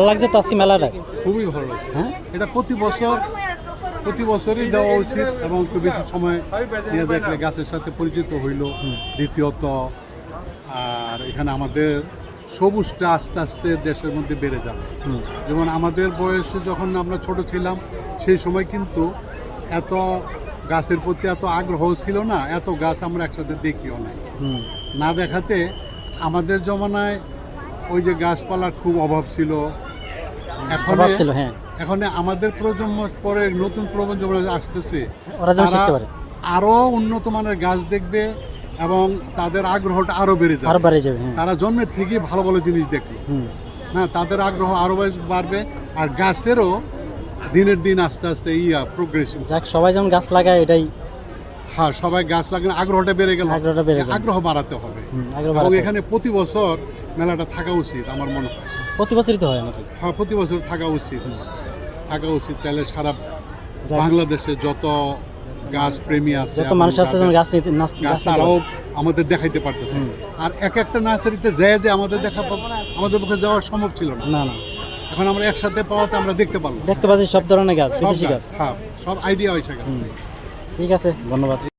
ভালো লাগছে তো আজকে মেলাটা খুবই ভালো লাগে হ্যাঁ? এটা প্রতি বছর প্রতি বছরই দেওয়া উচিত এবং একটু বেশি সময় নিয়ে দেখলে গাছের সাথে পরিচিত হইল দ্বিতীয়ত। আর এখানে আমাদের সবুজটা আস্তে আস্তে দেশের মধ্যে বেড়ে যাবে। যেমন আমাদের বয়সে যখন আমরা ছোট ছিলাম সেই সময় কিন্তু এত গাছের প্রতি এত আগ্রহ ছিল না এত গাছ আমরা একসাথে দেখিও নাই। না দেখাতে আমাদের জমানায় ওই যে গাছপালার খুব অভাব ছিল এখন অভাব ছিল হ্যাঁ। এখন আমাদের প্রজন্ম পরে নতুন প্রজন্ম আসতেছে। ওরা যেন শিখতে পারে। আরও উন্নত মানের গাছ দেখবে এবং তাদের আগ্রহটা আরও বেড়ে আরও যাবে বাড়ে যাবে হ্যাঁ। তারা জন্মের থেকে ভালো ভালো জিনিস দেখবে না তাদের আগ্রহ আরও বাড়বে আর গাছেরও দিনের দিন আস্তে আস্তে ইয়া প্রোগ্রেসিভ যাক সবাই যেমন গাছ লাগায় এটাই হ্যাঁ সবাই গাছ লাগানো আগ্রহটা বেড়ে গেল। আগ্রহটা বেড়ে। আগ্রহ বাড়াতে হবে। এবং বাড়াতে হবে। এখানে প্রতি বছর মেলাটা থাকা উচিত আমার মনে হয়। প্রতি বছরই তো হয় নাকি? হ্যাঁ প্রতি বছর থাকা উচিত। থাকা উচিত। তাহলে সারা বাংলাদেশে যত গাছ প্রেমী আছে যত মানুষ আছে গাছ গাছ তারাও আমাদের দেখাইতে পারতেছে। আর এক একটা নার্সারিতে যায় যে আমাদের দেখা পাব- আমাদের পক্ষে যাওয়া সম্ভব ছিল না। না না। এখন আমরা একসাথে পাওয়াতে আমরা দেখতে পারলাম। দেখতে পাচ্ছি সব ধরনের গাছ বিদেশি গাছ হ্যাঁ সব আইডিয়া হয়েছে ঠিক আছে ধন্যবাদ।